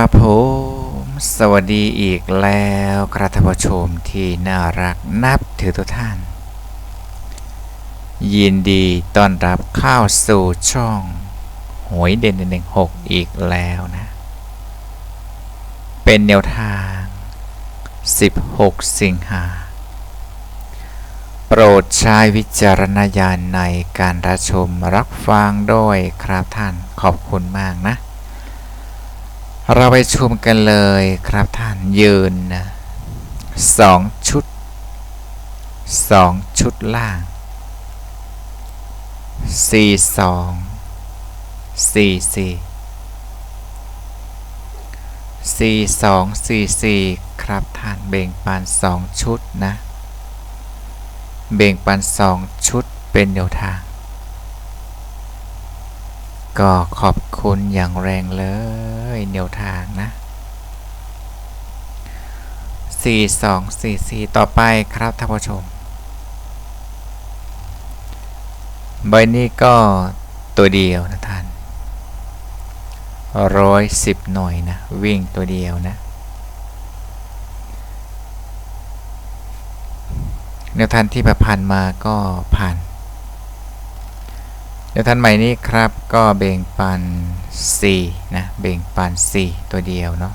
ครับผมสวัสดีอีกแล้วครับท่านผู้ชมที่น่ารักนับถือทุกท่าน ยินดีต้อนรับเข้าสู่ช่องหวยเด่นหนึ่งหกอีกแล้วนะ เป็นแนวทาง 16 สิงหาโปรดใช้วิจารณญาณในการรับชมรับฟังด้วยครับท่านขอบคุณมากนะ เราไปชมกันเลยครับท่านยืนนะสองชุดสองชุดล่างสี่สองสี่สี่สี่สองสี่สี่ครับท่านเบ่งปันสองชุดนะ เบ่งปันสองชุดเป็นแนวทาง ก็ขอบคุณอย่างแรงเลย แนวทางนะ4 2 4 4 ต่อไปครับท่านผู้ชม ใบนี้ก็ตัวเดียวนะท่านร้อยสิบหน่อยนะ วิ่งตัวเดียวนะแนวทางที่ประพันธ์มาก็ผ่าน ดี๋ยวท่านใหม่นี้ครับก็เบ่งปัน4นะเบ่งปัน4ตัวเดียวเนาะ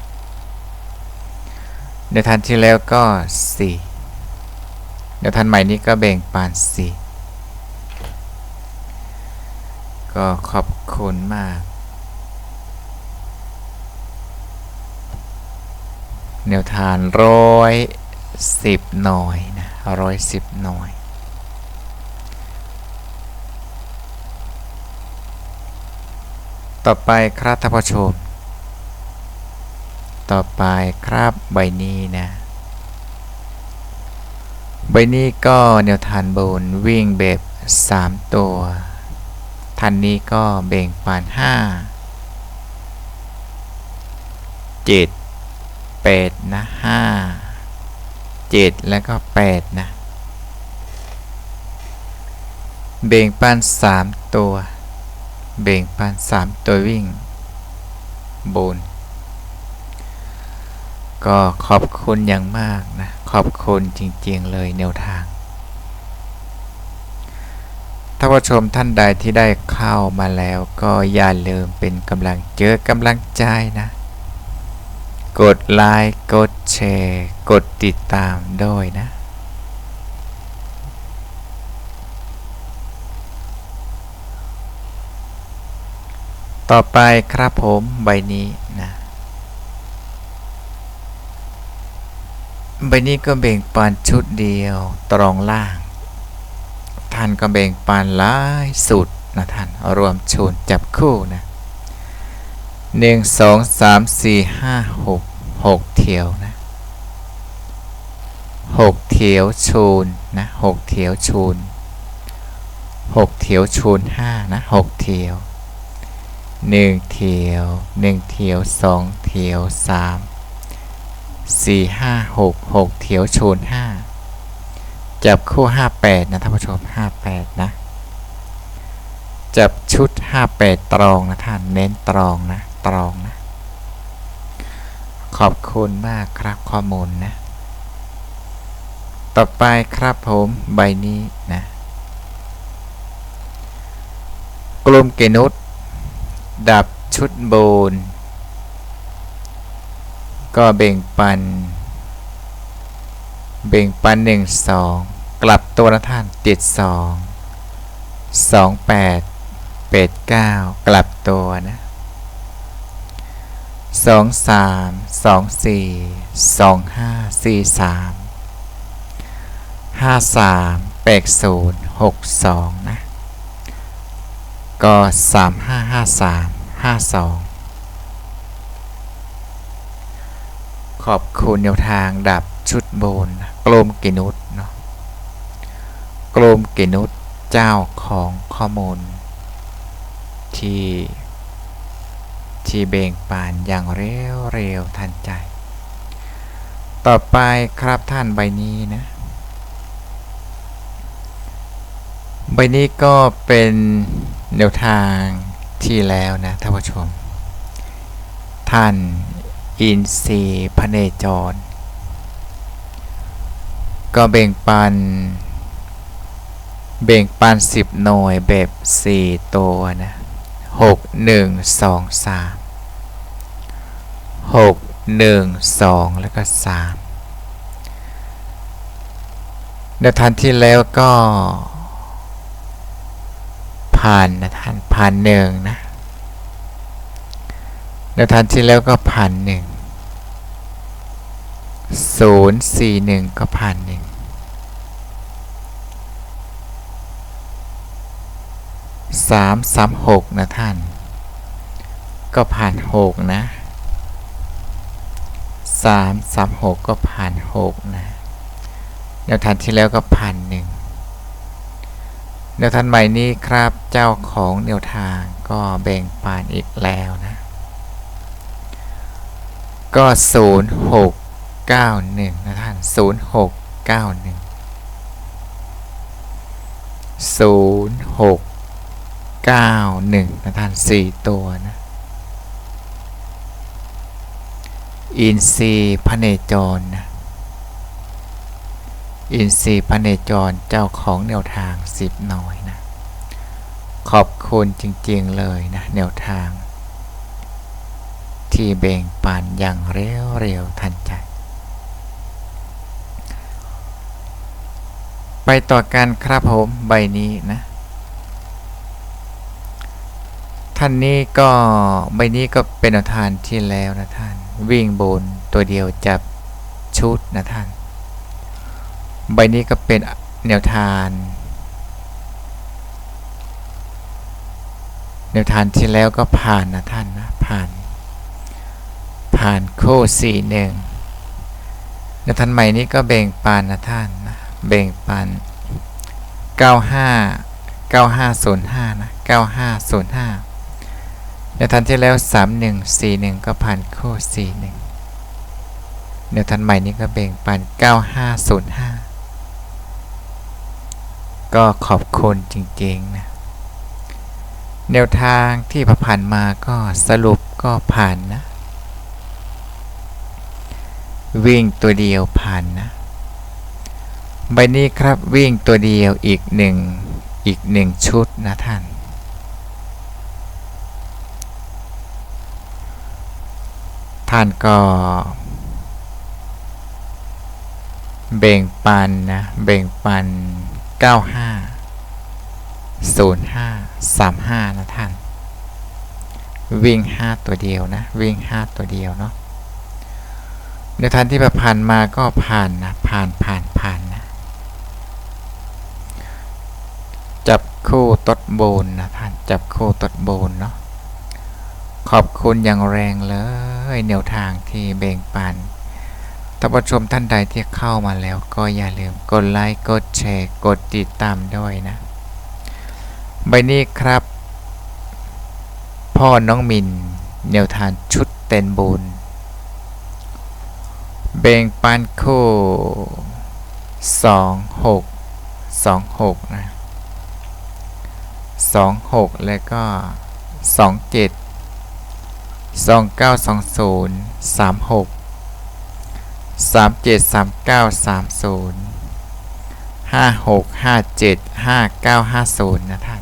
เดี๋ยวท่านที่แล้วก็4เดี๋ยวท่านใหม่นี้ก็เบ่งปัน4ก็ขอบคุณมากแนวทานร้อยสิบหน่อยนะร้อยสิบหน่อย ต่อไปครับท่านผู้ชม ต่อไปครับใบนี้นะ ใบนี้ก็แนวทานบนวิ่งแบบ 3 ตัว ทันนี้ก็เบ่งปาน 5 7 8 นะ 5 7 แล้วก็ 8 นะ เบ่งปาน 3 ตัว เบ่งปันสามตัววิ่งบน ก็ขอบคุณอย่างมากนะ ขอบคุณจริงๆเลยแนวทาง ถ้าผู้ชมท่านใดที่ได้เข้ามาแล้วก็อย่าลืมเป็นกำลังเจอกำลังใจนะ กดไลค์ กดแชร์ กดติดตามด้วยนะ ต่อไปครับผมใบนี้นะใบนี้ก็เบ่งปานชุดเดียวตรองล่าง ท่านก็เบ่งปานหลายสุดนะท่านรวมชนจับคู่นะหนึ่งสองสามสี่ห้าหกหกเที่ยวนะหกเที่ยวชูนนะหกเที่ยวชูนหกเที่ยวชูนห้านะหกเที่ยว หนึ่งเทียวหนึ่งเทียวสองเทียวสามสี่ห้าหกหกเทียวชนห้าจับคู่ห้าแปดนะท่านผู้ชมห้าแปดนะ จับชุดห้าแปดตรองนะท่านเน้นตรองนะตรองนะ ขอบคุณมากครับข้อมูลนะ ต่อไปครับผมใบนี้นะ กลุ่มเกนุษ ดับชุดโบนก็เบ่งปัน เบ่งปันหนึ่งสองกลับตัวละท่านติดสองสองแปดเป็ดเก้ากลับตัวนะสองสามสองสี่สองห้าสี่สามห้าสามแปดศูนย์หกสองนะ ก็สามห้าห้าสามห้าสองขอบคุณแนวทางดับชุดโบนกลมกินุษเนาะกลมกินุษเจ้าของข้อมูล ที่ที่เบ่งปานอย่างเร็วเร็วทันใจ ต่อไปครับท่านใบนี้นะใบนี้ก็เป็น แนวทางที่แล้วนะท่านผู้ชม ท่านอินทรีย์พเนจร ก็แบ่งปันแบ่งปันสิบหน่วยแบบสี่ตัวนะหกหนึ่งสองสามหกหนึ่งสองแล้วก็สามในทันที่แล้วก็ ผ่านนะท่านผ่านหนึ่งนะในทันที่แล้วก็ผ่านหนึ่งศูนย์สี่หนึ่งก็ผ่านหนึ่งสามสามหกนะท่าน ก็ผ่านหกนะสามสามหกก็ผ่านหกนะแนวทางที่แล้วก็ผ่านหนึ่ง แนวทางใหม่นี้ครับเจ้าของแนวทางก็แบ่งปันอีกแล้วนะ ก็ศูนย์หกเก้าหนึ่งนะท่านศูนย์หกเก้าหนึ่งศูนย์หกเก้าหนึ่งนะท่านสี่ตัวนะ อินทรีพระเนจรนะ อินทรีย์พระเนจรเจ้าของแนวทางสิบหน่อยนะขอบคุณจริงๆเลยนะแนวทาง ที่แบ่งปันอย่างเร็วๆทันใจ ไปต่อกันครับผมใบนี้นะ ท่านนี้ก็ใบนี้ก็เป็นแนวทางที่แล้วนะท่าน วิ่งบนตัวเดียวจับชุดนะท่าน ใบนี้ก็เป็นแนวทางแนวทางที่แล้วก็ผ่านนะท่านนะผ่าน ผ่านโค้สี่หนึ่งแนวทางใหม่นี้ก็แบ่งปันนะท่านนะแบ่งปัน95 9505นะ9505ในทันที่แล้ว 3141 ก็ผ่านโค้ด41ในทันใหม่นี้ก็แบ่งปัน9505 ก็ขอบคุณจริงๆนะแนวทางที่ผ่านมาก็สรุปก็ผ่านนะ วิ่งตัวเดียวผ่านนะใบนี้ครับวิ่งตัวเดียวอีกหนึ่งอีกหนึ่งชุดนะท่าน ท่านก็แบ่งปันนะแบ่งปัน 05 35 นะท่าน วิ่ง 5 ตัวเดียวนะ วิ่ง 5 ตัวเดียวเนาะในทันที่ผ่านมาก็ผ่านนะ ผ่านผ่านผ่านนะ จับคู่ตดโบนนะท่าน จับคู่ตดโบนเนาะ ขอบคุณอย่างแรงเลยแนวทางที่แบ่งปัน ท่านผู้ชมท่านใดที่เข้ามาแล้วก็อย่าลืมกดไลค์กดแชร์กดติดตามด้วยนะ ใบนี้ครับ พ่อน้องมินแนวทางชุดเต็นบุญแบ่งปันคู่สองหกสองหกนะสองหกแล้วก็สองเจ็ดสองเก้าสองศูนย์สามหก สามเจ็ดสามเก้าสามศูนย์ห้าหกห้าเจ็ดห้าเก้าห้าศูนย์นะท่าน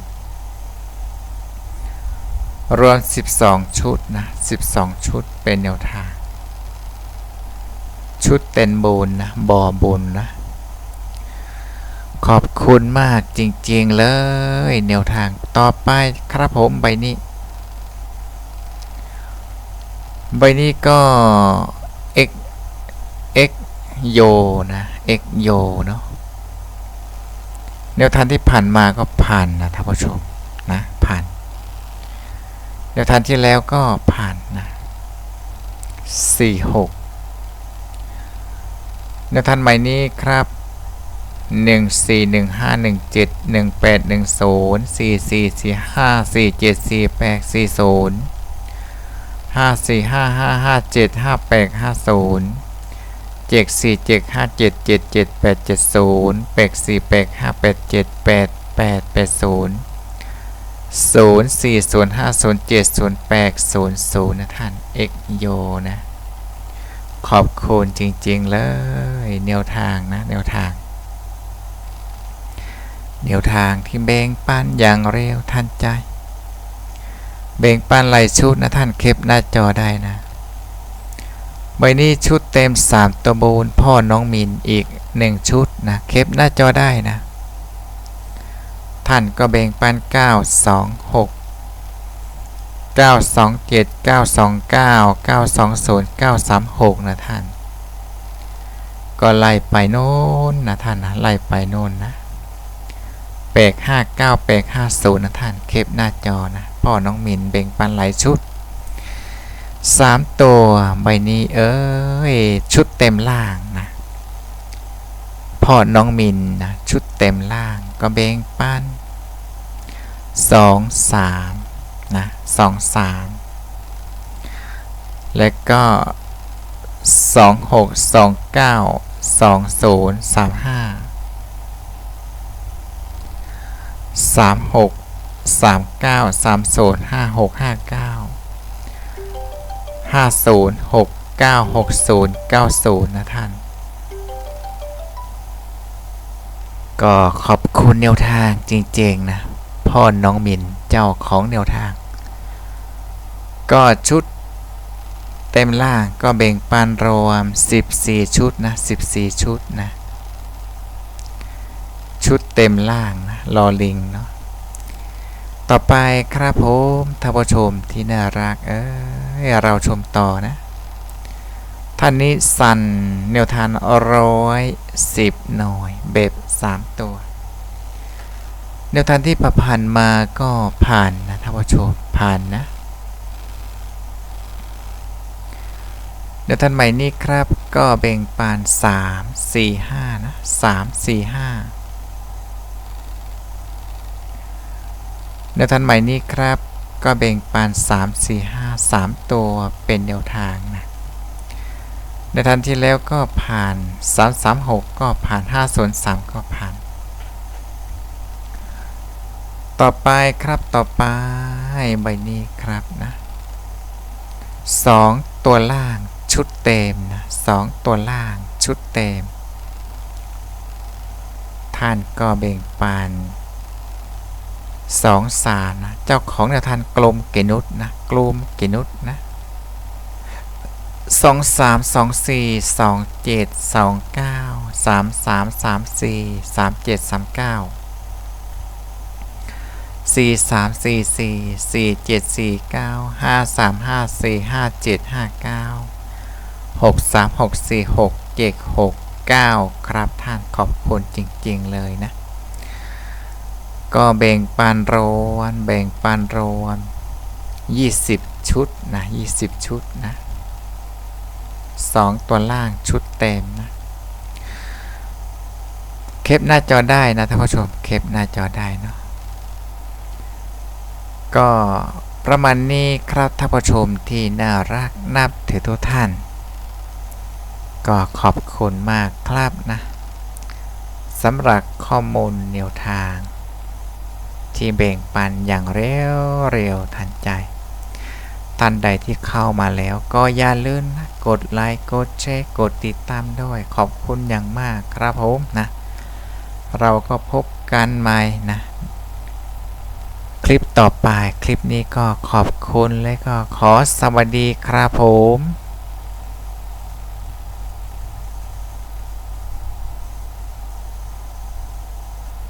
รวม12ชุดนะ12ชุดเป็นแนวทาง ชุดเต็นบูนนะบอบุญนะ ขอบคุณมากจริง ๆ เลย แนวทางต่อไปครับผมใบนี้ ใบนี้ก็ โยนะ x โยเนาะแนวทางที่ผ่านมาก็ผ่านนะท่านผู้ชมนะผ่านแนวทางที่แล้วก็ผ่านนะสี่หกแนวทางใหม่นี้ครับหนึ่งสี่หนึ่งห้าหนึ่งเจ็ดหนึ่งแปดหนึ่งศูนย์สี่สี่สี่ห้าสี่เจ็ดสี่แปดสี่ศูนย์ห้าสี่ห้าห้าห้าเจ็ดห้าแปดห้าศูนย์ เจ็ดสี่เจ็ดห้าเจ็ดเจ็ดเจ็ดแปดเจ็ดศูนย์แปดสี่แปดห้าแปดเจ็ดแปดแปดแปดศูนย์ศูนย์สี่ศูนย์ห้าศูนย์เจ็ดศูนย์แปดศูนย์ศูนย์นะท่าน x โยนะ ขอบคุณจริงๆเลยแนวทางนะแนวทางแนวทางที่เบ่งปันอย่างเร็วทันใจเบ่งปันไหลายชุดนะท่านเคปหน้าจอได้นะ ใบนี้ชุดเต็ม 3 ตัวบูนพ่อน้องมินอีก 1 ชุดนะเคปหน้าจอได้นะ ท่านก็เบ่งปัน 9 2 6 927 929 920 936 นะท่าน ก็ไล่ไปโน้นนะท่านนะไล่ไปโน้นนะเปก59เปก50 นะท่าน เคปหน้าจอนะ พ่อน้องมินเบ่งปันหลายชุด 3ตัวใบนี้เอ้ยชุดเต็มล่างนะพ่อน้องมินนะชุดเต็มล่างก็เบ่งปั้น2 3นะสองสามแล้วก็สองหกสองเก้าสองศูนย์สามห้าสามหกสามเก้าสามศูนย์ห้าหกห้าเก้า ห้าศูนย์หกเก้าหกศูนย์เก้าศูนย์นะท่าน ก็ขอบคุณแนวทางจริง ๆ นะ พ่อน้องมินเจ้าของแนวทาง ก็ชุดเต็มล่างก็แบ่งปันรวม 14 ชุดนะ 14 ชุดนะ ชุดเต็มล่างนะลอลิงเนาะ ต่อไปครับผมท่านผู้ชมที่น่ารักเอ้ ยเราชมต่อนะ ท่านนี้สันแนวทานร้อยสิบหน่วยเบบสามตัว แนวทางที่ประพันธ์มาก็ผ่านนะท่านผู้ชมผ่านนะแนวทางใหม่นี้ครับก็แบ่งปาน 3 4 5 นะ3 4 5แนวทางใหม่นี้ครับ ก็แบ่งปาน3 4 5 3 ตัวเป็นแนวทางนะในทันที่แล้วก็ผ่าน 336 ก็ผ่าน 503 ก็ผ่าน ต่อไปครับต่อไปใบนี้ครับนะ2ตัวล่างชุดเต็มนะ2ตัวล่างชุดเต็ม ท่านก็เบ่งปาน สองสามนะเจ้าของแนวทานกลมเกนุษนะกลมเกนุษนะสองสามสองสี่สองเจ็ดสองเก้าสามสามสามสี่สามเจ็ดสามเก้าสี่สามสี่สี่สี่เจ็ดสี่เก้าห้าสามห้าสี่ห้าเจ็ดห้าเก้าหกสามหกสี่หกเจ็ดหกเก้าครับท่านขอบคุณจริง ๆ เลยนะ ก็แบ่งปันโรนแบ่งปันโรน20 ชุดนะ20 ชุดนะ2ตัวล่างชุดเต็มนะเคปหน้าจอได้นะท่านผู้ชมเคปหน้าจอได้เนาะก็ประมาณนี้ครับท่านผู้ชมที่น่ารักนับถือทุกท่าน ก็ขอบคุณมากครับนะสำหรับข้อมูลแนวทาง ที่แบ่งปันอย่างเร็วเร็วทันใจ ท่านใดที่เข้ามาแล้วก็อย่าลืมนะกดไลค์กดแชร์กดติดตามด้วย ขอบคุณอย่างมากครับผมนะ เราก็พบกันใหม่นะ คลิปต่อไปคลิปนี้ก็ขอบคุณและก็ขอสวัสดีครับผม